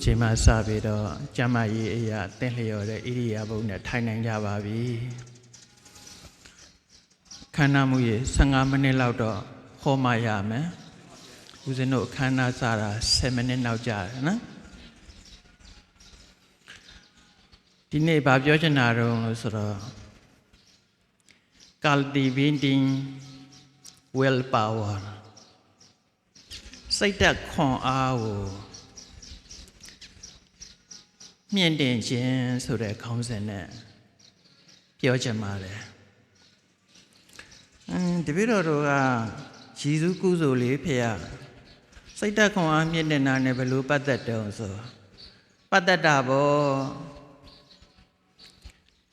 ခုချိန်မှစပြီးတော့ကျမ်းမာရေးအရာတင့်လျော်တဲ့ဣရိယာပုနဲ့ထိုင်နိုင်ကြပါပြီခန္ဓာမူရေ15မိနစ်လောက်တော့ဟောမှရမယ်ဦးဇင်းတို့ခန္ဓာစတာ10မိနစ်နောက်ကြာတယ်နော်ဒီနေ့ဗာပြောချင်တာတော့လို့ဆိုတော့ cultivating will power စိတ်ဓာတ်ခွန်အားကို မြင့်တင်ခြင်းဆိုတဲ့ခေါင်းစဉ်နဲ့ပြောချင်ပါတယ်အင်းတပည့်တော်တို့ကယေရှုကုသိုလ်လေးဖေရစိတ်ဓာတ်ခွန်အားမြင့်တင်တာနဲ့ဘယ်လိုပတ်သက်တုံးဆိုပတ်သက်တာပေါ့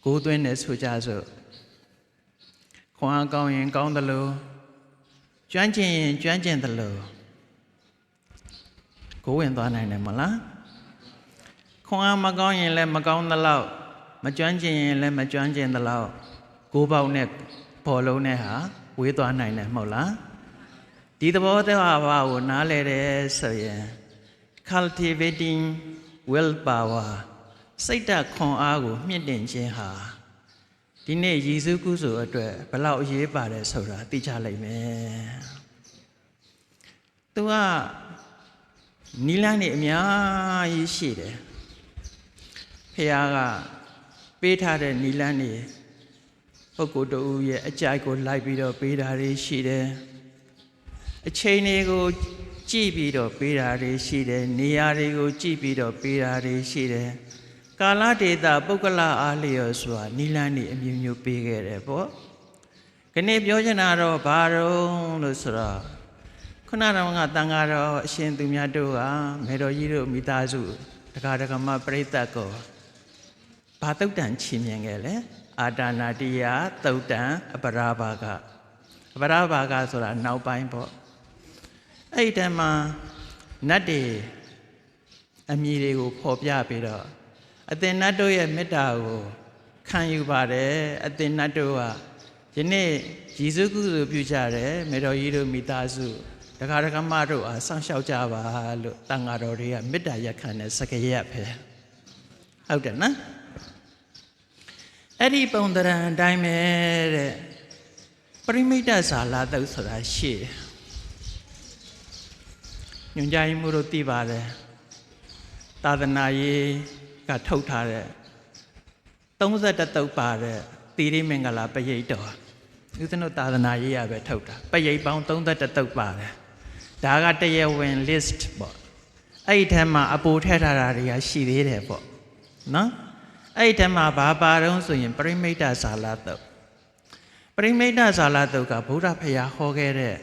ကိုးသွင်းတယ်ဆိုကြစို့ခွန်အားကောင်းရင်ကောင်းသလိုကျွမ်းကျင်ရင်ကျွမ်းကျင်သလိုကိုးဝင်သွားနိုင်တယ်မလား ခွန်အားမကောင်းရင်လည်းမကောင်းသလောက်မကျွမ်းကျင်ရင်လည်းမကျွမ်းကျင်သလောက်ကိုးပေါက်နဲ့ဘောလုံးနဲ့ဟာဝေးသွားနိုင်တယ်မဟုတ်လားဒီသဘောတရားဘာကိုနားလဲတယ်ဆိုရင် cultivating will power စိတ်ဓာတ်ခွန်အားကို မြင့်တင်ခြင်းဟာဒီနေ့ယေရှုကုသိုလ်အတွက်ဘယ်လောက်အရေးပါတယ်ဆိုတာသိချလိုက်မယ်။ तू ကနီလန်းနေအများကြီးရှိတယ်။ ဖះကပေးထားတဲ့နီလန်းနေပုဂ္ဂိုလ်တူရဲ့အကြိုက်ကိုလိုက်ပြီးတော့ပေးတာတွေရှိတယ်။အချိန်တွေကိုကြည့်ပြီးတော့ပေးတာတွေရှိတယ်။နေရာတွေကိုကြည့်ပြီးတော့ပေးတာတွေရှိတယ်။ကာလဒေတာပုဂ္ဂလအားလျော်စွာနီလန်းနေအမျိုးမျိုးပေးခဲ့တယ်ပေါ့။ခနေ့ပြောချင်တာတော့ဘာတော့လို့ဆိုတော့ခုနကတော့ကတန်ဃာတော်အရှင်သူမြတ်တို့ကမေတော်ကြီးတို့မိသားစုတက္ကရာကမပရိသတ်ကို ဘာတုတ်တန်ချီးမြှင့်ခဲ့လဲအာတာနာတိယတုတ်တန်အပရာဘာကအပရာဘာကဆိုတာနောက်ပိုင်းပေါ့အဲ့ဒီတည်းမှာနတ်တွေအမည်တွေကိုဖော်ပြပြီးတော့အသင်နတ်တို့ရဲ့မေတ္တာကိုခံယူပါတယ်အသင်နတ်တို့ကယနေ့ယေရှုကုသိုလ်ပြုကြတယ်မေတော်ကြီးတို့မိသားစုတခါတခါမတို့အားစောင့်ရှောက်ကြပါလို့တန်ဃာတော်တွေကမေတ္တာရက်ခံတဲ့စကားရက်ပဲဟုတ်တယ်နော် အဲ့ဒီပုံတရံအတိုင်းပဲတဲ့ပရိမိတ်တဇာလာတုတ်ဆိုတာရှိတယ်ညွန်ကြရင်မှုတို့သိပါတယ်သာသနာရေးကထုတ်ထားတဲ့31တုပ်ပါတဲ့သီရိမင်္ဂလာပရိတ်တော်ဦးဇင်းတို့သာသနာရေးရပဲထုတ်တာပရိတ်ပေါင်း31တုပ်ပါတယ်ဒါကတရားဝင် list ပေါ့အဲ့ဒီထဲမှာအပူထည့်ထားတာတွေကရှိသေးတယ်ပေါ့နော် အဲ့ဒီထဲမှာဘာပါတော့ဆိုရင် ပရိမိတ်တဇာလတုပ်ပရိမိတ်တဇာလတုပ်ကဗုဒ္ဓဖရာဟောခဲ့တဲ့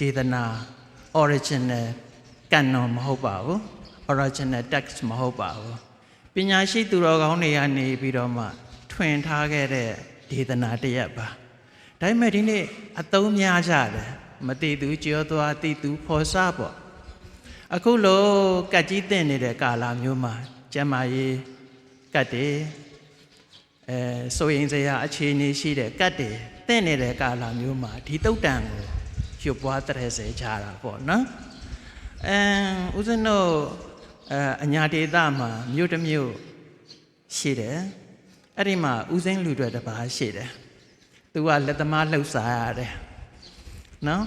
ဒေသနာ original canon မဟုတ်ပါဘူး original text မဟုတ်ပါဘူးပညာရှိသူတော်ကောင်းတွေကနေပြီးတော့မှထွင်ထားခဲ့တဲ့ဒေသနာတစ်ရပ်ပါဒါပေမဲ့ဒီနေ့အသုံးများကြတယ်မတည်သူကြောသွားတည်သူဖော်စားပေါ့အခုလိုကတ်ကြီးတင်နေတဲ့ကာလမျိုးမှာကျမ်းမာရေး ကတ်တွေအဲဆိုရင်စရာအခြေအနေရှိတဲ့ကတ်တွေတင်နေတဲ့ကာလမျိုးမှာဒီတုတ်တန်ကိုရွတ်ပွားတဲ့စေကြတာပေါ့နော်အဲဦးဇင်းတို့အဲအညာဒေသမှာမြို့တစ်မြို့ရှိတယ်အဲ့ဒီမှာဦးစိမ်းလူတွေတပါးရှိတယ်သူကလက်သမားလှုပ်ရှားရတယ်နော်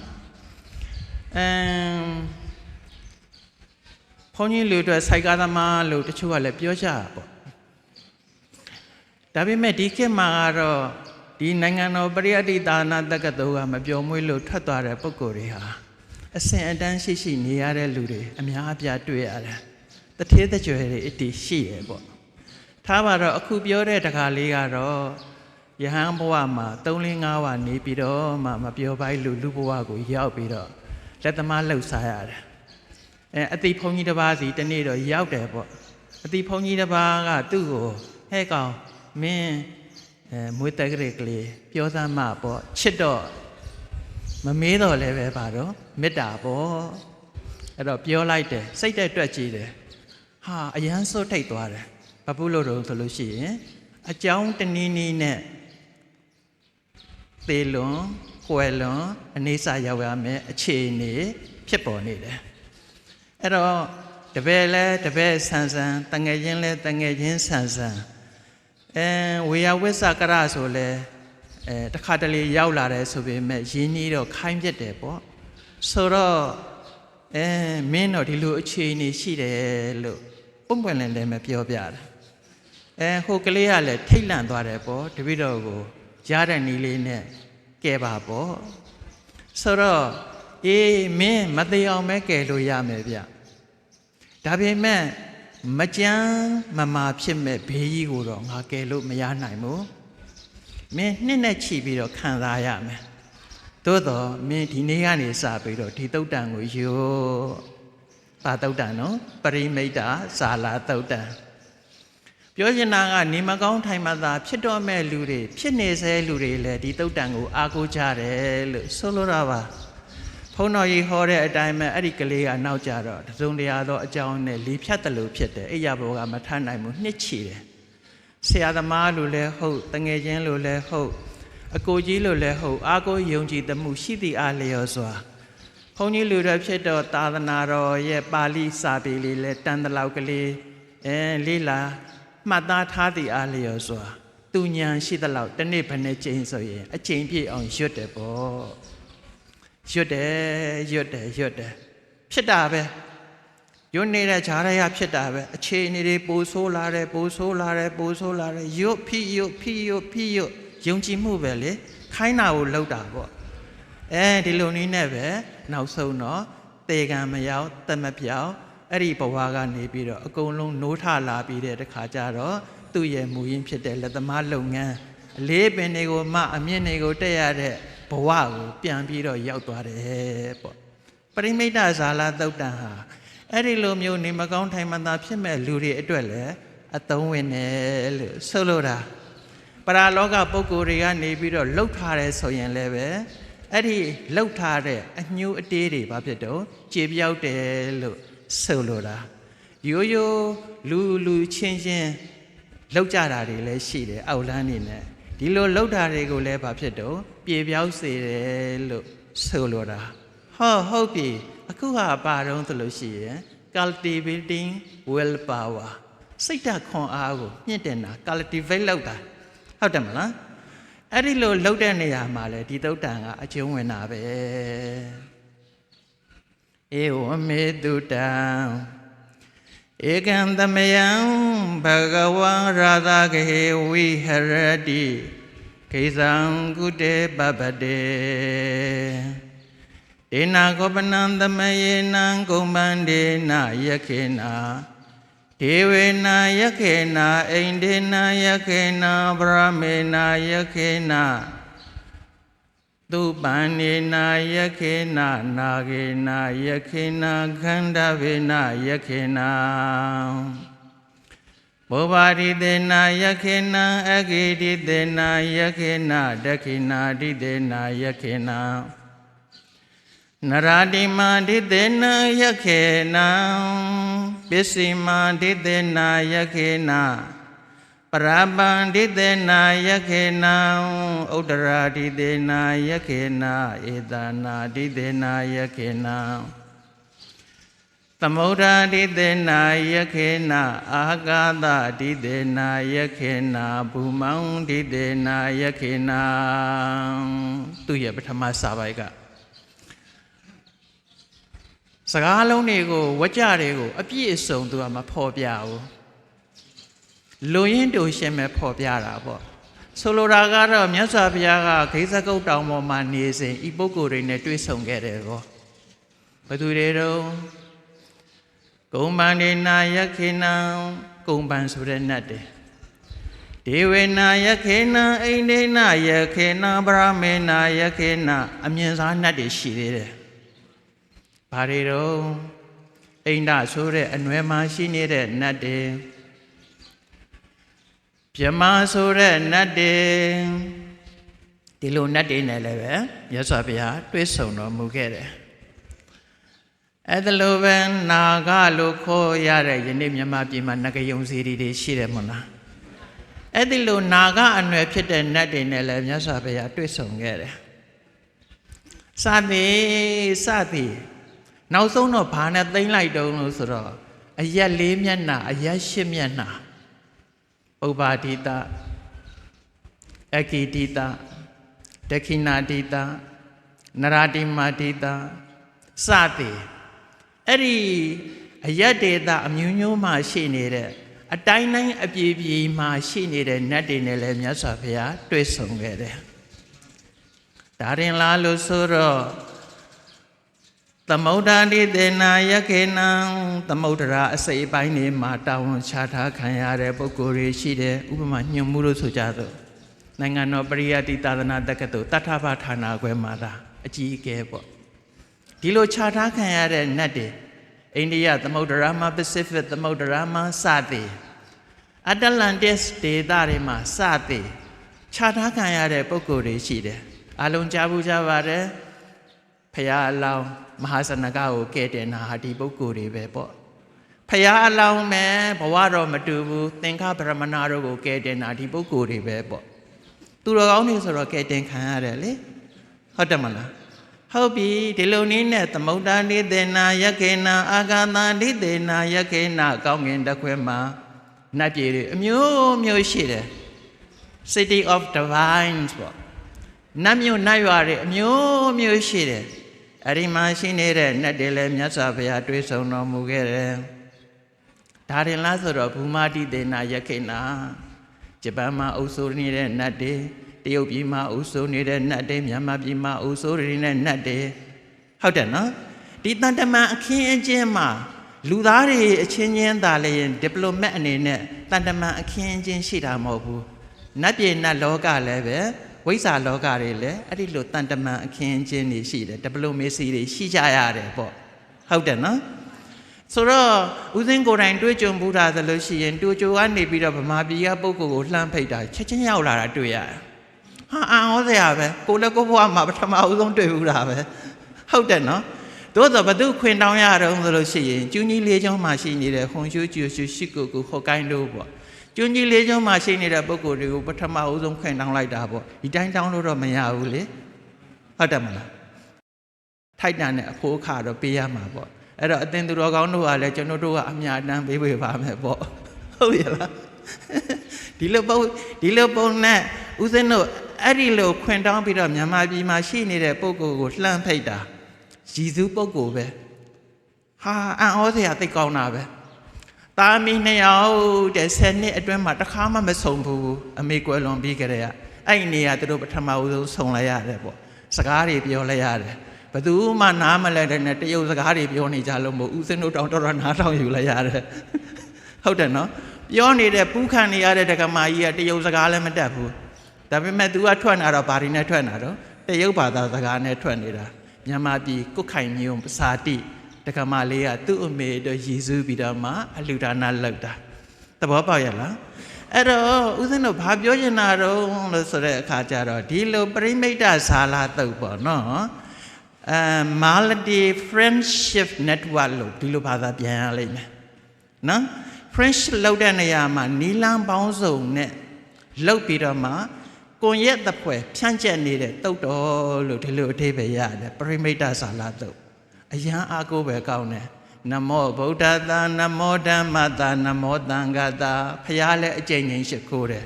အမ်ဘုန်းကြီးလူတွေစိုက်ကားသမားလို့တချို့ကလည်းပြောကြတာပေါ့ ဒါပေမဲ့ဒီခေတ်မှာကတော့ဒီနိုင်ငံတော်ပရိယတ္တိသာနာတက္ကသိုလ်ကမပြောမွေးလို့ထွက်သွားတဲ့ပုံကိုယ်တွေဟာအစဉ်အတန်းရှိရှိနေရတဲ့လူတွေအများအပြားတွေ့ရတယ်တထေးတကြွယ်တွေအတီရှိရပေါ့ထားပါတော့အခုပြောတဲ့တခါလေးကတော့ယဟန်ဘဝမှာ3 4 5ဝနေပြီးတော့မှမပြောပိုင်းလူလူဘဝကိုရောက်ပြီးတော့လက်သမားလှုပ်ရှားရတယ်အဲအတိဖုန်ကြီးတစ်ပါးစီတနေ့တော့ရောက်တယ်ပေါ့အတိဖုန်ကြီးတစ်ပါးကသူ့ကိုဟဲ့ကောင် မင်းအဲမွေးတက်ကလေးကလေးပြောသားမှပေါ့ချစ်တော့မမေးတော့လည်းပဲပါတော့မေတ္တာပေါ့အဲ့တော့ပြောလိုက်တယ်စိတ်တဲ့တွက်ကြည့်တယ်ဟာအရန်စွတ်ထိတ်သွားတယ်ဘာဖြစ်လို့တော့ဆိုလို့ရှိရင်အကြောင်းတနည်းနည်းနဲ့သေလွန်ခွဲလွန်အနေစာရောက်ရမယ်အခြေအနေဖြစ်ပေါ်နေတယ်အဲ့တော့တပည့်လဲတပည့်ဆန်ဆန်တငယ်ချင်းလဲတငယ်ချင်းဆန်ဆန် အဲဝေယဝိဆကရဆိုလဲအဲတခါတလေရောက်လာတယ်ဆိုပေမဲ့ရင်းနှီးတော့ခိုင်းပြစ်တယ်ပေါ့ဆိုတော့အဲမင်းတော့ဒီလိုအခြေအနေရှိတယ်လို့ပုံပွင့်လင်းလည်းမပြောပြတာအဲဟိုကလေးကလည်းထိတ်လန့်သွားတယ်ပေါ့တပိတော့ကိုရတဲ့နီးလေးနဲ့ကဲပါပေါ့ဆိုတော့အေးမင်းမသေးအောင်ပဲကဲလို့ရမယ်ဗျဒါပေမဲ့ မကြမ်းမမာဖြစ်မဲ့ဘေးကြီးကိုတော့ငါကယ်လို့မရနိုင်ဘူးမင်းနှစ်နဲ့ချီပြီးတော့ခံစားရမယ်သို့တော့မင်းဒီနေ့ကနေစပြီးတော့ဒီတုတ်တန်ကိုယူပါတုတ်တန်နော်ပရိမိတ်တာဇာလာတုတ်တန်ပြောချင်တာကနေမကောင်းထိုင်မှသာဖြစ်တော့မဲ့လူတွေဖြစ်နေစေလူတွေလည်းဒီတုတ်တန်ကိုအားကိုးကြတယ်လို့ဆိုလိုတာပါဖုန်း တော်ကြီးဟောတဲ့အတိုင်းပဲအဲ့ဒီကလေးကနောက်ကြတော့တစုံတရာသောအကြောင်းနဲ့လီဖြတ်တယ်လို့ဖြစ်တယ်အိယာဘောကမထနိုင်ဘူးနှစ်ချီတယ်ဆရာသမားလို့လည်းဟုတ်တငယ်ချင်းလို့လည်းဟုတ်အကိုကြီးလို့လည်းဟုတ်အာကိုယုံကြည်သမှုရှိသည့်အားလျော်စွာဘုန်းကြီးလူတော်ဖြစ်တော့သာသနာတော်ရဲ့ပါဠိစာပေလေးလဲတန်တလောက်ကလေးအဲလေးလာမှတ်သားထားသည့်အားလျော်စွာသူညာရှိသလောက်တစ်နေ့ဘယ်နှကြိမ်ဆိုရင်အချိန်ပြည့်အောင်ရွတ်တယ်ပေါ့ ရွတ်တယ်ရွတ်တယ်ရွတ်တယ်ဖြစ်တာပဲရွတ်နေတဲ့ဂျာရရဖြစ်တာပဲအခြေအနေတွေပိုဆိုးလာတယ်ပိုဆိုးလာတယ်ပိုဆိုးလာတယ်ရွတ်ဖိရွတ်ဖိရွတ်ဖိရွတ်ယုံကြည်မှုပဲလေခိုင်းတာကိုလောက်တာပေါ့အဲဒီလိုနည်းနဲ့ပဲနောက်ဆုံးတော့တေကံမရောက်တမပြောက်အဲ့ဒီဘဝကနေပြီးတော့အကုန်လုံးနိုးထလာပြီးတဲ့တခါကျတော့သူ့ရဲ့မူရင်းဖြစ်တဲ့လက်သမားလုပ်ငန်းအလေးပင်တွေကိုမအမြင့်တွေကိုတက်ရတဲ့ ဘဝကိုပြန်ပြီးတော့ရောက်သွားတယ်ပေါ့ပရိမိတ်တဇာလာသုတ်တံဟာအဲ့ဒီလိုမျိုးနေမကောင်းထိုင်မသာဖြစ်မဲ့လူတွေအတွက်လည်းအသုံးဝင်တယ်လို့ဆိုလိုတာပရာလောကပုဂ္ဂိုလ်တွေကနေပြီးတော့လှုပ်ထားတယ်ဆိုရင်လည်းပဲအဲ့ဒီလှုပ်ထားတဲ့အညှိုးအတေးတွေဘာဖြစ်တော့ကြေပြောက်တယ်လို့ဆိုလိုတာရိုးရိုးလူလူချင်းချင်းလှုပ်ကြတာတွေလည်းရှိတယ်အောက်လန်းနေနဲ့ ဒီလိုလှုပ်တာတွေကိုလည်းဘာဖြစ်တော့ပြေပြောက်စေတယ်လို့ဆိုလိုတာဟောဟုတ်ပြီအခုဟာပါတော့သလို့ရှိရင် cultivating will power စိတ်ဓာတ်ခွန်အားကိုမြင့်တင်တာ cultivate လုပ်တာဟုတ်တယ်မလားအဲ့ဒီလိုလှုပ်တဲ့နေရာမှာလေဒီသုတ်တန်ကအကျုံးဝင်တာပဲဧဝမေတုတံ ဧကံသမယံဘဂဝံရာသကေဝိဟရတိကိသံကုတေပပတေဒေနာကောပနံသမယေနံကုံပန္ဒေနယခေနာဒေဝေနာယခေနာအိန္ဒေနာယခေနာဗရမေနာယခေနာ သူပန္နေနာယခေနာနာဂေနာယခေနာခန္ဓဗေနာယခေနာဘောဘာရိတေနာယခေနာအဂေတိတေနာယခေနာဒခိနာတိတေနာယခေနာနရာတိမာဒိသေနယခေနံပစ္စည်းမာဒိသေနယခေန ပရပံဒိသေနယခေနံဥဒ္ဒရာဒိသေနယခေနဧတနာဒိသေနယခေနံသမုဒ္ဒဒိသေနယခေနအာကာသဒိသေနယခေနဘူမောင်ဒိသေနယခေနသူရဲ့ပထမစာပိုက်ကစကားလုံးတွေကိုဝကြတွေကိုအပြည့်အစုံသူကမဖော်ပြဘူး လူရင်းတူရှင်မဲ့ဖော်ပြတာပေါ့ဆိုလိုတာကတော့မြတ်စွာဘုရားကဂိဇကုတ်တောင်ပေါ်မှာနေစဉ်ဤပုဂ္ဂိုလ်တွေနဲ့တွေ့ဆုံခဲ့တယ်ပေါ့ဘသူတွေတော့ဂုံပန္နေနာယခေနံဂုံပန်ဆိုတဲ့နတ်တယ်ဒေဝေနာယခေနံအိန္ဒိနာယခေနံဗရမေနာယခေနံအမြင်စားနတ်တွေရှိသေးတယ်ဘာတွေတော့အိန္ဒဆိုတဲ့အနွယ်မှာရှိနေတဲ့နတ်တွေ ပြမဆိုတဲ့နတ်တွေဒီလိုနတ်တွေနဲ့လည်းပဲမြတ်စွာဘုရားတွေ့ဆုံတော်မူခဲ့တယ်အဲ့ဒါလိုပဲနာဂလို့ခေါ်ရတဲ့ယနေ့မြန်မာပြည်မှာနဂယုံစီရီတွေရှိတယ်မို့လားအဲ့ဒီလိုနာဂအနွယ်ဖြစ်တဲ့နတ်တွေနဲ့လည်းမြတ်စွာဘုရားတွေ့ဆုံခဲ့တယ်စသည်စသည်နောက်ဆုံးတော့ဘာနဲ့သိမ့်လိုက်တုံးလို့ဆိုတော့အရက်လေးမျက်နှာအရက်ရှစ်မျက်နှာ ဥပ္ပါဒိတအကိတိတဒက္ခိဏတိတနရတိမာတိတစသည်အဲ့ဒီအရက်ဒေတာအမျိုးမျိုးမှရှိနေတဲ့အတိုင်းတိုင်းအပြေပြေမှရှိနေတဲ့နတ်တွေနဲ့လည်းမြတ်စွာဘုရားတွေ့ဆုံခဲ့တယ်ဒါရင်လားလို့ဆိုတော့ သမုဒ္ဒတိတေနာယခေနံသမုဒ္ဒရာအစိပ်အပိုင်းတွေမှာတာဝန်ချထားခံရတဲ့ပုဂ္ဂိုလ်တွေရှိတယ်ဥပမာညွန်မှုလို့ဆိုကြတော့နိုင်ငံတော်ပရိယတိသာသနာတက္ကသိုလ်တထဘာဌာနခွဲမှာဒါအကြီးအကဲပေါ့ဒီလိုခြားထားခံရတဲ့နတ်တွေအိန္ဒိယသမုဒ္ဒရာမှာပစိဖိတ်သမုဒ္ဒရာမှာစသည်အတ္တလန်တစ်ဒေသတွေမှာစသည်ခြားထားခံရတဲ့ပုဂ္ဂိုလ်တွေရှိတယ်အလုံးကြားဘူးကြပါတယ်ဖရာအလောင်း မဟာစနကကိုကဲ့တယ်နာဟာဒီပုဂ္ဂိုလ်တွေပဲပေါ့ဖရာအလောင်းမဲ့ဘဝတော့မတူဘူးသင်္ခဗရမဏတို့ကိုကဲ့တယ်နာဒီပုဂ္ဂိုလ်တွေပဲပေါ့သူတော်ကောင်းတွေဆိုတော့ကဲ့တင်ခံရတယ်လေဟုတ်တယ်မလားဟုတ်ပြီဒီလိုနည်းနဲ့သမုဒ္ဒနိသေနာယခေနာအာဂန္တာနိသေနာယခေနာကောင်းငင်တစ်ခွဲမှာနတ်ပြည်တွေအမျိုးမျိုးရှိတယ် city of divines ပေါ့နတ်မြို့နတ်ရွာတွေအမျိုးမျိုးရှိတယ် အဲ့ဒီမှာရှိနေတဲ့နတ်တွေလည်းမြတ်စွာဘုရားတွေ့ဆုံတော်မူခဲ့တယ်ဒါရင်လားဆိုတော့ဘူမာတိသေနာယခေနာဂျပန်မှာအုပ်စိုးနေတဲ့နတ်တွေတရုတ်ပြည်မှာအုပ်စိုးနေတဲ့နတ်တွေမြန်မာပြည်မှာအုပ်စိုးနေတဲ့နတ်တွေဟုတ်တယ်နော်ဒီတန်တမန်အခင်းအကျင်းမှာလူသားတွေအချင်းချင်းသာလျင်ဒီပလိုမတ်အနေနဲ့တန်တမန်အခင်းအကျင်းရှိတာမဟုတ်ဘူးနတ်ပြည်နတ်လောကလည်းပဲ ဝိဇ္ဇာလောကတွေလည်းအဲ့ဒီလိုတန်တမန်အခင်းအကျင်းတွေရှိတယ်ဒီပလိုမေစီတွေရှိကြရတယ်ပေါ့ဟုတ်တယ်နော်ဆိုတော့ဦးစင်းကိုယ်တိုင်တွေးကြုံဘူးတာဆိုလို့ရှိရင်တူကြိုကနေပြီးတော့ဗမာပြည်ကပုဂ္ဂိုလ်ကိုလှမ်းဖိတ်တာချက်ချင်းရောက်လာတာတွေ့ရတယ်။ဟာအံ့ဩစရာပဲကိုလည်းကိုဘွားမှာပထမအဦးဆုံးတွေ့ဘူးတာပဲဟုတ်တယ်နော်။သို့သောဘသူခွင်တောင်းရတော့ဆိုလို့ရှိရင်ကျူးကြီးလေးချောင်းမှာရှိနေတဲ့ဟွန်ရှူကျူရှူရှိကိုကိုဟော့ကိုင်းလို့ပေါ့။ ကျူးကြီးလေးချောင်းမှာရှိနေတဲ့ပုဂ္ဂိုလ်တွေကိုပထမအဦးဆုံးခွင်တောင်းလိုက်တာပေါ့။ဒီတိုင်းတောင်းလို့တော့မရဘူးလေ။ဟုတ်တယ်မလား။ထိုက်တန်တဲ့အဖိုးခါတော့ပေးရမှာပေါ့။အဲ့တော့အတင်သူတော်ကောင်းတို့ကလည်းကျွန်တော်တို့ကအမြတ်တမ်းပေးပေးပါမယ်ပေါ့ဟုတ်ရဲ့လားဒီလိုပုံဒီလိုပုံနဲ့ဦးဇင်းတို့အဲ့ဒီလိုခွင်တောင်းပြီးတော့မြန်မာပြည်မှာရှိနေတဲ့ပုံကိုယ်ကိုလှမ်းဖိတ်တာရည်စူးပုံကိုယ်ပဲဟာအံ့ဩစရာသိကောင်းတာပဲ တာမီနှစ်ယောက်တဲ့ဆယ်နှစ်အတွင်းမှာတစ်ခါမှမဆုံးဘူးအမေကွယ်လွန်ပြီးကြတဲ့ကအဲ့ဒီနေရာသူတို့ပထမဦးဆုံးဆုံလိုက်ရတယ်ပေါ့စကားတွေပြောလိုက်ရတယ်ဘယ်သူမှနားမလဲတဲ့နဲ့တရုတ်စကားတွေပြောနေကြလို့မို့ဦးစင်းတို့တောင်တော်တော်နားထောင်ယူလိုက်ရတယ်ဟုတ်တယ်နော်ပြောနေတဲ့ပူးခံနေရတဲ့တက္ကမကြီးကတရုတ်စကားလည်းမတတ်ဘူးဒါပေမဲ့ तू ကထွက်လာတော့ဘာတွေနဲ့ထွက်လာတော့တရုတ်ဘာသာစကားနဲ့ထွက်နေတာမြန်မာပြည်ကုတ်ခိုင်မျိုးပစာတိ တက္ကမလေးကသူ့အမေတို့ရည်စူးပြီးတော့မှအလှူဒါနလုပ်တာသဘောပေါက်ရလားအဲ့တော့ဦးဇင်းတို့ဘာပြောချင်တာတော့လို့ဆိုတဲ့အခါကျတော့ဒီလိုပရိမိတ်တဇာလာတုတ်ပေါ့နော်အဲ multi friendship network လို့ဒီလိုဘာသာပြန်ရလိမ့်မယ်နော် French လောက်တဲ့နေရာမှာနီလန်းပေါင်းစုံနဲ့လောက်ပြီးတော့မှကွန်ရက်တစ်ဖွဲ့ဖြန့်ကျက်နေတဲ့တုတ်တော်လို့ဒီလိုအထိပ္ပယ်ရတယ်ပရိမိတ်တဇာလာတုတ် အရန်အားကိုးပဲကောင်းတယ်နမောဗုဒ္ဓသာနမောဓမ္မသာနမောသံဃတာဖះလည်းအကျင့်ချင်းရှိခိုးတယ်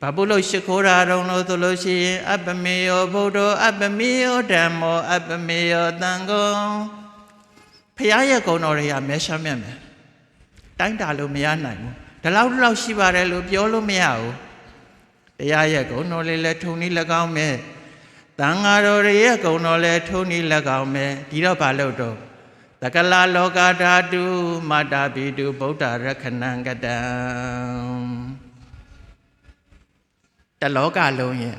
ဘာလို့လို့ရှိခိုးတာတုံးလို့ဆိုလို့ရှိရင်အပမေယောဗုဒ္ဓအပမေယောဓမ္မောအပမေယောသံဃောဖះရဲ့ဂုဏ်တော်တွေကမဲရှာမြတ်မယ်တိုင်းတာလို့မရနိုင်ဘူးဒီလောက်ဒီလောက်ရှိပါတယ်လို့ပြောလို့မရဘူးတရားရဲ့ဂုဏ်တော်လေးလည်းထုံနည်း၎င်းမဲ့ တန်ဃာတော်တွေရဲ့ဂုဏ်တော်လည်းထုံနည်း၎င်းမဲ့ဒီတော့ဘာလို့တော့တကလာလောကဓာတုမတ္တပိတုဗုဒ္ဓရခဏံကတံတလောကလုံးရဲ့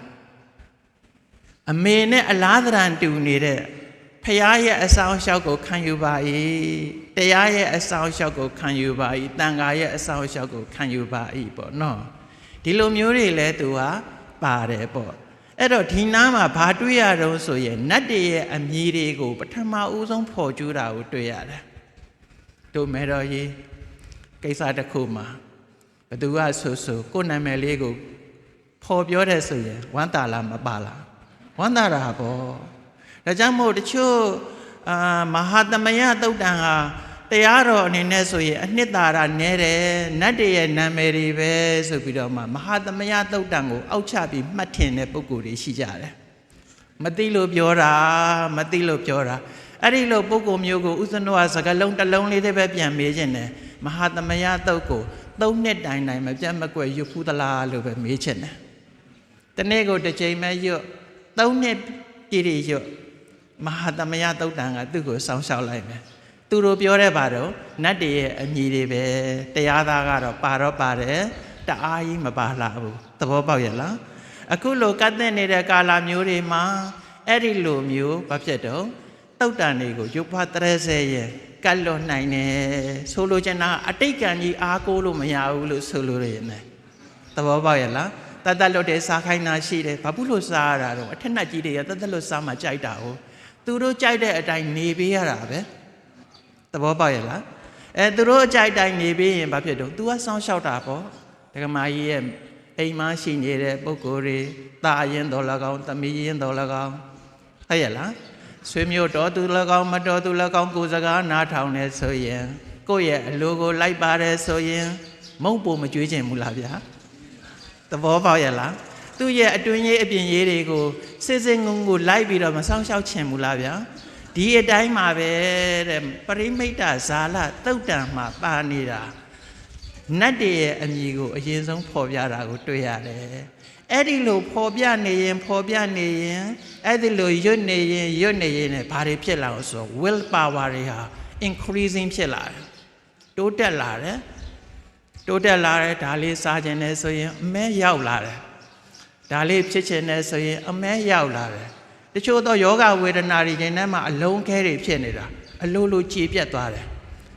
အမေနဲ့အလားသဏ္ဍာန်တူနေတဲ့ဖះရဲ့အဆောင်လျှောက်ကိုခံယူပါ၏တရားရဲ့အဆောင်လျှောက်ကိုခံယူပါ၏တန်ခါရဲ့အဆောင်လျှောက်ကိုခံယူပါ၏ပေါ့နော်ဒီလိုမျိုးတွေလဲသူကပါတယ်ပေါ့ အဲ့တော့ဒီနားမှာဘာတွေ့ရတော့ဆိုရင်နတ်တွေရဲ့အမည်တွေကိုပထမဦးဆုံးဖော်ကျူးတာကိုတွေ့ရတယ်တို့မဲတော်ကြီးကိစ္စတစ်ခုမှာဘသူကဆိုဆိုကိုယ်နာမည်လေးကိုဖော်ပြောတဲ့ဆိုရင်ဝမ်းတာလားမပါလားဝမ်းတာတာပေါ့ဒါကြောင့်မို့တချို့အာမဟာသမယသုတ်တန်ဟာ တတရားတော်အနေနဲ့ဆိုရင်အနှစ်သာရနဲတယ်နတ်တွေရဲ့နာမည်တွေပဲဆိုပြီးတော့မှမဟာသမယသုတ်တံကိုအောက်ချပြီးမှတ်ထင်တဲ့ပုဂ္ဂိုလ်တွေရှိကြတယ်မသိလို့ပြောတာမသိလို့ပြောတာအဲ့ဒီလိုပုဂ္ဂိုလ်မျိုးကိုဥစ္စနောကစကလုံးတစ်လုံးလေးတည်းပဲပြန်မေးခြင်းတယ်မဟာသမယသုတ်ကိုသုံးနှစ်တိုင်တိုင်မပြတ်မကွက်ရွတ်ဖူးသလားလို့ပဲမေးခြင်းတယ်တနေ့ကိုတစ်ချိန်ပဲရွတ်သုံးနှစ်ပြည့်ရရွတ်မဟာသမယသုတ်တံကသူ့ကိုစောင်းရှောက်လိုက်မယ် သူတို့ပြောတဲ့ဘာတော့နတ်တွေရဲ့အမည်တွေပဲတရားသားကတော့ပါတော့ပါတယ်တအားကြီးမပါလာဘူးသဘောပေါက်ရဲ့လားအခုလိုကတ်တဲ့နေတဲ့ကာလာမျိုးတွေမှာအဲ့ဒီလိုမျိုးဘာဖြစ်တော့တုတ်တန်တွေကိုရုပ်ဖတ်တရဲဆဲရဲ့ကတ်လွတ်နိုင်တယ်ဆိုလိုချင်တာအတိတ်ကံကြီးအားကိုးလို့မရဘူးလို့ဆိုလိုရနေသဘောပေါက်ရဲ့လားတတ်တတ်လွတ်တဲ့စားခိုင်းတာရှိတယ်ဘာဖြစ်လို့စားရတာတော့အထက်နှက်ကြီးတွေကတတ်တတ်လွတ်စားမှကြိုက်တာဟုတ်သူတို့ကြိုက်တဲ့အတိုင်းနေပေးရတာပဲ သဘောပေါက်ရဲ့လားအဲသူတို့အကြိုက်တိုင်းနေပြီးရင်ဘာဖြစ်တော့ तू ကစောင်းလျှောက်တာပေါ့ဒကမာကြီးရဲ့အိမ်မရှိနေတဲ့ပုံကိုယ်တွေตาရင်တော်၎င်းသမီးရင်တော်၎င်းဟုတ်ရဲ့လားဆွေမျိုးတော်သူ၎င်းမတော်သူ၎င်းကိုယ်စကားနားထောင်နေဆိုရင်ကိုယ့်ရဲ့အလိုကိုလိုက်ပါတယ်ဆိုရင်မုံပုံမကြွေးခြင်းမူလားဗျာသဘောပေါက်ရဲ့လားသူ့ရဲ့အတွင်းရေးအပြင်ရေးတွေကိုစစ်စစ်ငုံကိုလိုက်ပြီးတော့မဆောင်ရှောက်ခြင်းမူလားဗျာ ဒီအတိုင်းမှာပဲတဲ့ပရိမိတ်တဇာလတုတ်တံမှာပါနေတာနတ်တွေရဲ့အမည်ကိုအရင်ဆုံးဖော်ပြတာကိုတွေ့ရတယ်အဲ့ဒီလိုဖော်ပြနေရင်ဖော်ပြနေရင်အဲ့ဒီလိုရွတ်နေရင်ရွတ်နေရင်လည်းဘာတွေဖြစ်လာလို့ဆိုတော့ will power တွေဟာ increasing ဖြစ်လာတယ်တိုးတက်လာတယ်တိုးတက်လာတယ်ဒါလေးစားခြင်းနဲ့ဆိုရင်အမဲရောက်လာတယ်ဒါလေးဖြစ်ခြင်းနဲ့ဆိုရင်အမဲရောက်လာတယ် တချို့သောယောဂဝေဒနာတွေခြင်းထဲမှာအလုံးခဲတွေဖြစ်နေတာအလိုလိုကြေပြတ်သွားတယ်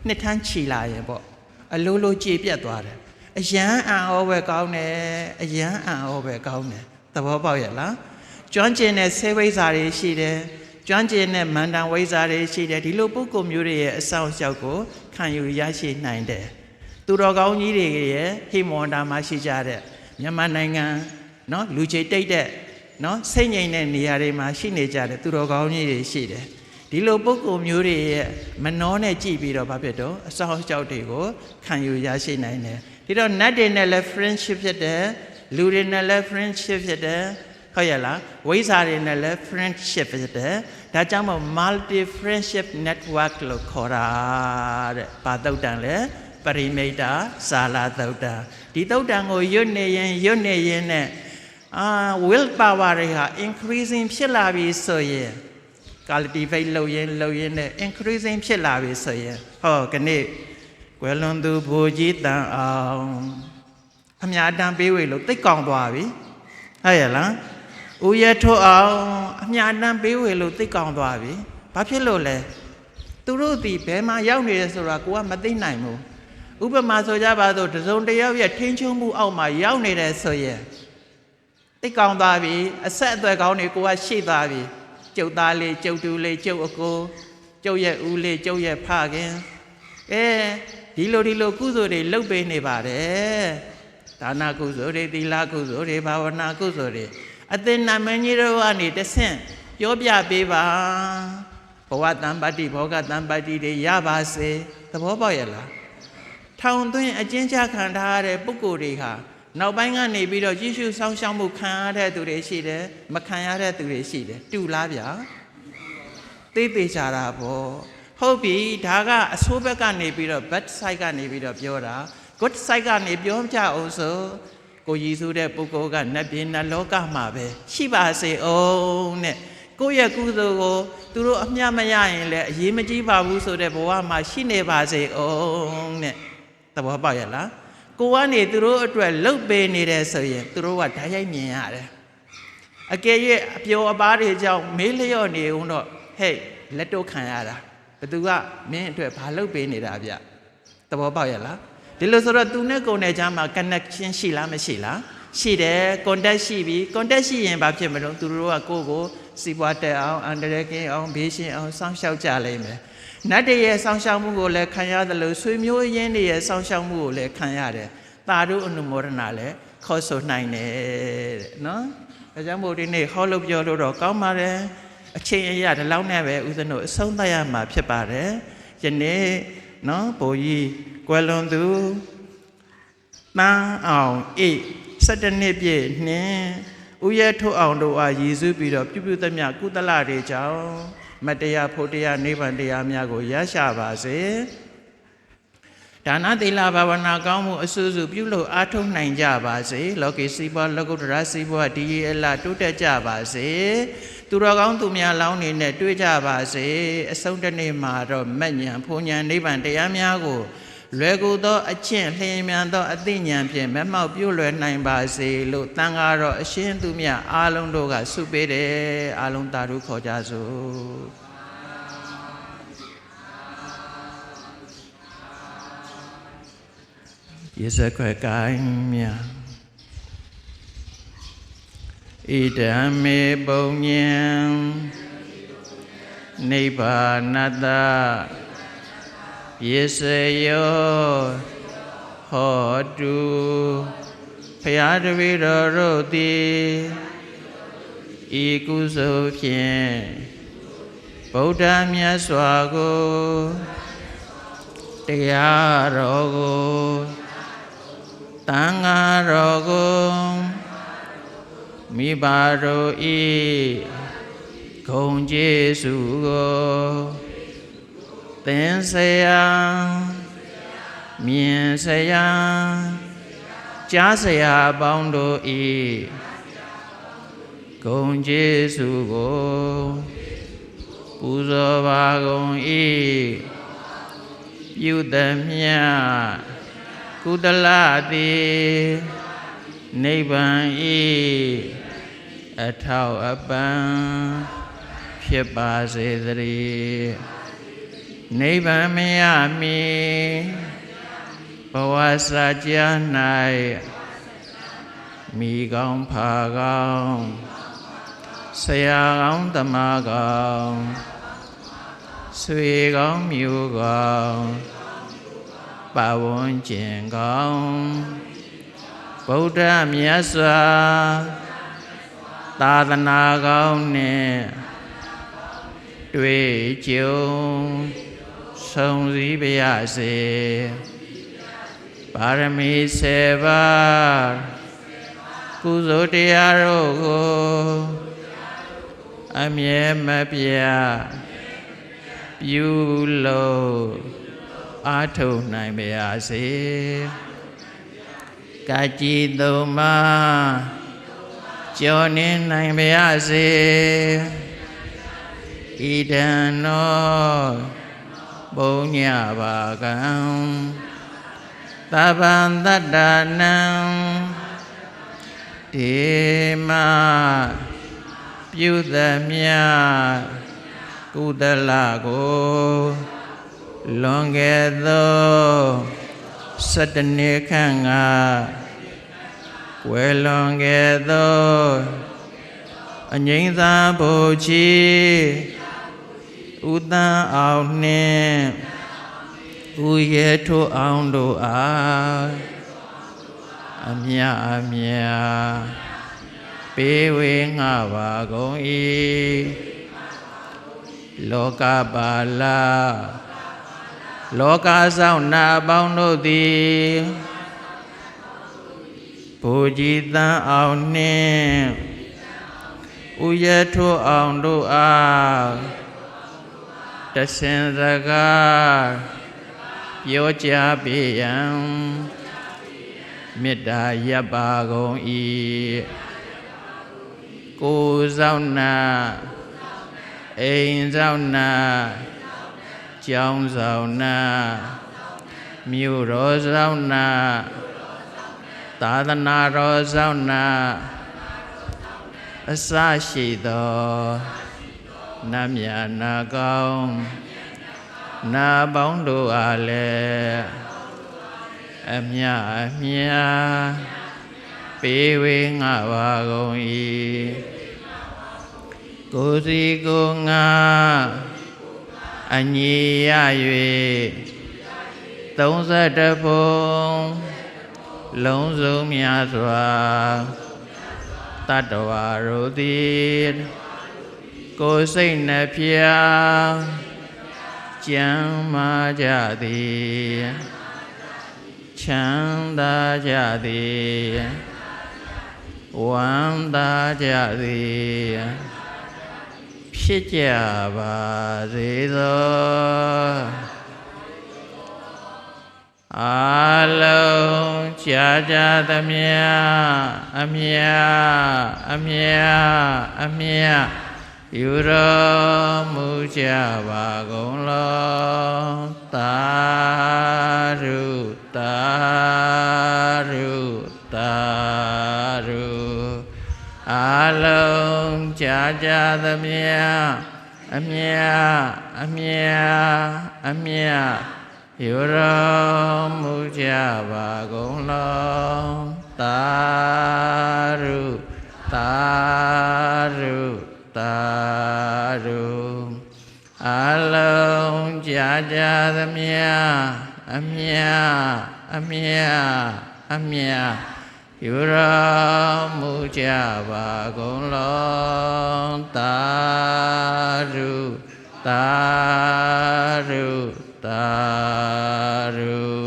နှစ်ထန်းချီလာရင်ပေါ့အလိုလိုကြေပြတ်သွားတယ်အယံအံ့ဩပဲကောင်းတယ်အယံအံ့ဩပဲကောင်းတယ်သဘောပေါက်ရဲ့လားကျွမ်းကျင်တဲ့ဆေးဝိဇ္ဇာတွေရှိတယ်ကျွမ်းကျင်တဲ့မန္တန်ဝိဇ္ဇာတွေရှိတယ်ဒီလိုပုဂ္ဂိုလ်မျိုးတွေရဲ့အဆောင်အရှောက်ကိုခံယူရရှိနိုင်တယ်သူတော်ကောင်းကြီးတွေရဲ့ဟိမဝန္တာမှာရှိကြတဲ့မြန်မာနိုင်ငံเนาะလူကြီးတိတ်တဲ့ နော်စိတ်ငြိမ်တဲ့နေရာတွေမှာရှိနေကြတယ်သူတော်ကောင်းကြီးတွေရှိတယ်ဒီလိုပုဂ္ဂိုလ်မျိုးတွေရဲ့မနှောနဲ့ကြည့်ပြီးတော့ဘာဖြစ်တော့အဆောင်အကြောက်တွေကိုခံယူရရှိနိုင်တယ်ဒီတော့နတ်တွေနဲ့လည်း friendship ဖြစ်တယ်လူတွေနဲ့လည်း friendship ဖြစ်တယ်ဟုတ်ရဲ့လားဝိဇ္ဇာတွေနဲ့လည်း friendship ဖြစ်တယ်ဒါကြောင့်မို့ multi friendship network လို့ခေါ်တာတဲ့ဘာတုတ်တန်လဲပရိမိတ်တာဇာလာတုတ်တန်ဒီတုတ်တန်ကိုရွတ်နေရင်ရွတ်နေရင်နဲ့ အာ will power တွေဟာ increasing ဖြစ်လာပြီဆိုရင် cultivate လုပ်ရင်လုပ်ရင်နဲ့ increasing ဖြစ်လာပြီဆိုရင်ဟောကနေ့ကွယ်လွန်သူဘိုလ်ကြီးတန်အောင်အများတန်းပေးဝေလို့တိတ်ကောင်းသွားပြီဟုတ်ရဲ့လားဦးရထွတ်အောင်အများတန်းပေးဝေလို့တိတ်ကောင်းသွားပြီဘာဖြစ်လို့လဲသူတို့ဒီဘယ်မှာရောက်နေတယ်ဆိုတာကိုကမသိနိုင်ဘူးဥပမာဆိုကြပါစို့တစုံတစ်ယောက်ရဲ့ထင်းချုံမှုအောက်မှာရောက်နေတယ်ဆိုရင် တိတ်ကောင်းသွားပြီအဆက်အသွယ်ကောင်းတွေကိုကရှိသွားပြီကျုပ်သားလေးကျုပ်တူလေးကျုပ်အကိုကျုပ်ရဲ့ဦးလေးကျုပ်ရဲ့ဖခင်အဲဒီလိုဒီလိုကုသိုလ်တွေလုပ်ပေးနေပါတယ်ဒါနကုသိုလ်တွေသီလကုသိုလ်တွေဘာဝနာကုသိုလ်တွေအသင်နာမင်းကြီးတို့ကနေတဆင့်ပြောပြပေးပါဘဝတံပတ္တိဘောဂတံပတ္တိတွေရပါစေသဘောပေါက်ရဲ့လားထောင်သွင်းအကျဉ်းချခံထားရတဲ့ပုဂ္ဂိုလ်တွေဟာ နောက်ပိုင်းကနေပြီးတော့ယေရှုဆောင်းရှောက်မှုခံရတဲ့သူတွေရှိတယ်မခံရတဲ့သူတွေရှိတယ်တူလားဗျာသိသေးကြတာပေါ့ဟုတ်ပြီဒါကအဆိုးဘက်ကနေပြီးတော့ bad side ကနေပြီးတော့ပြောတာ good side ကနေပြောကြအောင်ဆိုကိုရည်စုတဲ့ပုဂ္ဂိုလ်ကနတ်ပြည်နတ်လောကမှာပဲရှိပါစေအောင်တဲ့ကိုယ့်ရဲ့ကုသိုလ်ကိုသူတို့အမျှမရရင်လည်းအရေးမကြီးပါဘူးဆိုတဲ့ဘဝမှာရှိနေပါစေအောင်တဲ့သဘောပေါက်ရလား ကိုကနေသူတို့အတွက်လှုပ်ပေးနေတယ်ဆိုရင်သူတို့ကဓာတ်ရိုက်မြင်ရတယ်အကယ်၍အပျော်အပါးတွေကြောင့်မေးလျော့နေဦးတော့ဟဲ့လက်တော့ခံရတာဘသူကမင်းအတွက်ဘာလှုပ်ပေးနေတာဗျသဘောပေါက်ရလားဒီလိုဆိုတော့သူနဲ့ကိုယ်နဲ့ကြားမှာ connection ရှိလားမရှိလားရှိတယ် contact ရှိပြီ contact ရှိရင်ဘာဖြစ်မလို့သူတို့ကကိုယ့်ကိုစီးပွားတက်အောင်အန္တရာယ်ကင်းအောင်ဘေးရှင်းအောင်စောင့်ရှောက်ကြလိမ့်မယ် နတ်တရဲ့ဆောင်းရှောက်မှုကိုလည်းခံရတယ်လို့ဆွေမျိုးရင်းတွေရဲ့ဆောင်းရှောက်မှုကိုလည်းခံရတယ်။တာတို့အနုမောဒနာလည်းခေါ်ဆိုနိုင်တယ်တဲ့နော်။ဒါကြောင့်မို့ဒီနေ့ဟောလို့ပြောလို့တော့ကောင်းပါတယ်။အချိန်အရာဒီလောက်နဲ့ပဲဦးဇင်းတို့အဆုံးသတ်ရမှာဖြစ်ပါတယ်။ယနေ့နော်ဘိုလ်ကြီးကွယ်လွန်သူတန်းအောင်အိတ်17နှစ်ပြည့်နှင့်ဥယျထုတ်အောင်တို့အားရည်စူးပြီးတော့ပြုပြုသမျှကုသလတွေကြောင့် မတရားဖို့တရားနိဗ္ဗာန်တရားများကိုရရှိပါစေဒါနသီလဘာဝနာကောင်းမှုအဆူဆူပြုလို့အားထုတ်နိုင်ကြပါစေလောကီစီးပွားလောကုတ္တရာစီးပွားဒီရလတိုးတက်ကြပါစေသူတော်ကောင်းသူများလောင်းနေနဲ့တွေ့ကြပါစေအဆုံးတစ်နေ့မှာတော့မက်ညံဖုန်ညံနိဗ္ဗာန်တရားများကို လွယ်ကူသောအချင်းလျင်မြန်သောအသိဉာဏ်ဖြင့်မမောက်ပြုလွယ်နိုင်ပါစေလို့တန်ဃာတော်အရှင်သူမြတ်အားလုံးတို့ကဆုပေးတယ်အားလုံးတာဓုခေါ်ကြစို့ယေစခွဲကိုင်းမြတ်ဣဒံမေပုံညံနိဗ္ဗာနတ ယေစယောဟောတုဖရာတပည့်တော်တို့သည်ဤကုသိုလ်ဖြင့်ဗုဒ္ဓမြတ်စွာကိုတရားတော်ကိုတန်ဃာတော်ကိုမိဘတို့ဤဂုံကျေးဇူးကို သင်ဆရာမြင်ဆရာကြားဆရာအပေါင်းတို့ဤဂုံကျေးဇူးကိုပူဇော်ပါကုန်၏ပြုသမျှကုသလသည်နိဗ္ဗာန်ဤအထောက်အပံဖြစ်ပါစေသတည်း နိဗ္ဗာန်မရမီဘဝစာကြား၌မိကောင်းဖာကောင်းဆရာကောင်းတမကောင်းဆွေကောင်းမျိုးကောင်းပါဝန်းကျင်ကောင်းဗုဒ္ဓမြတ်စွာသာသနာကောင်းနဲ့တွေ့ကြုံ ဆုံးစည်းပါရစေပါရမီ7ပါးကုသိုလ်တရားတို့ကိုအမြဲမပြတ်ပြုလို့အားထုတ်နိုင်ပါရစေကာကြည်သုံးပါကျော်နေနိုင်ပါရစေဣဒံနော ဘုံညပါကံသဗ္ဗံတတ္တနံဒေမပြုသမြကုသလကိုလွန်ခဲ့သောစတနေခန့်ကဝယ်လွန်ခဲ့သောအငိမ့်သာဘုချီ ဥတန်းအောင်နှင့်ဥရဲထိုးအောင်တို့အားအမြအမြပေးဝေငှပါကုန်၏လောကပါလာလောကဆောင်နာပေါင်းတို့သည်ဘူကြီးတန်းအောင်နှင့်ဥယထိုးအောင်တို့အား တဆင်စကားပြောကြပေရန်မေတ္တာရပ်ပါကုန်၏ကိုယ်ဆောင်နာအိမ်ဆောင်နာကျောင်းဆောင်နာမြို့တော်ဆောင်နာသာသနာတော်ဆောင်နာအစရှိသော နတ်မြတ်နာကောင်းနာပေါင်းတို့အားလည်းအမြအမြပေးဝေငါပါကုန်၏ကိုယ်စီကိုယ်ငါအညီရ၍32ဘုံလုံးစုံများစွာတတ္တဝါတို့သည် ကိုယ်စိတ်နှဖျားကြကျမ်းမာကြသည်ချမ်းသာကြသည်ဝမ်းသာကြသည်ဖြစ်ကြပါစေသောအာလုံးကြာကြသမျှအမြအမြအမြ ယူတော်မူကြပါကုန်လောသာဓုသာဓုသာဓုအာလုံးကြာကြသမျှအမြအမြအမြယူတော်မူကြပါကုန်လောသာဓုသာဓု သာဓုအလုံးကြာကြသမျှအမြအမြအမြယူတော်မူကြပါကုန်လောသာဓုသာဓုသာဓု